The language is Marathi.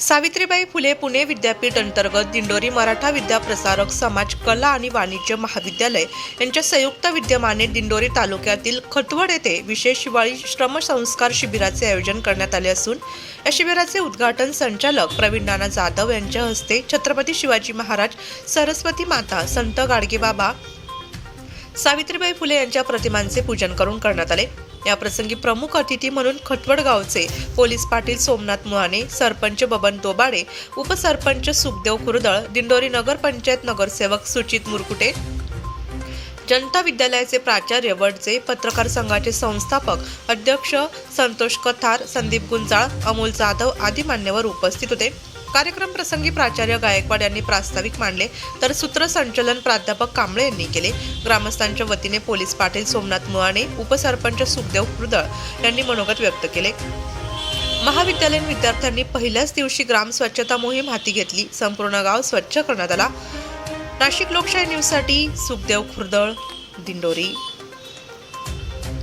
सावित्रीबाई फुले पुणे विद्यापीठ अंतर्गत दिंडोरी मराठा विद्याप्रसारक समाज कला आणि वाणिज्य महाविद्यालय यांच्या संयुक्त विद्यमाने दिंडोरी तालुक्यातील खतवड येथे विशेष हिवाळी श्रमसंस्कार शिबिराचे आयोजन करण्यात आले असून या शिबिराचे उद्घाटन संचालक प्रवीण नाना जाधव यांच्या हस्ते छत्रपती शिवाजी महाराज सरस्वती माता संत गाडगेबाबा सावित्रीबाई फुले यांच्या प्रतिमांचे पूजन करून करण्यात आले. याप्रसंगी प्रमुख अतिथी म्हणून खटवड गावचे पोलीस पाटील सोमनाथ मुहाने सरपंच बबन तोबाडे उपसरपंच सुखदेव खुरदळ दिंडोरी नगरपंचायत नगरसेवक सुचित मुरकुटे जनता विद्यालयाचे प्राचार्य वडचे पत्रकार संघाचे संस्थापक अध्यक्ष संतोष कथार संदीप गुंजाळ अमोल जाधव आदी मान्यवर उपस्थित होते. कार्यक्रम प्रसंगी प्राचार्य गायकवाड यांनी प्रास्ताविक मांडले तर सूत्रसंचलन प्राध्यापक कांबळे यांनी केले. ग्रामस्थांच्या वतीने पोलीस पाटील सोमनाथ मुळाणे उपसरपंच सुखदेव कुरदळ यांनी मनोगत व्यक्त केले. महाविद्यालयीन विद्यार्थ्यांनी पहिल्याच दिवशी ग्राम स्वच्छता मोहीम हाती घेतली. संपूर्ण गाव स्वच्छ करण्यात आला. नाशिक लोकशाही न्यूजसाठी सुखदेव खुर्दळ दिंडोरी.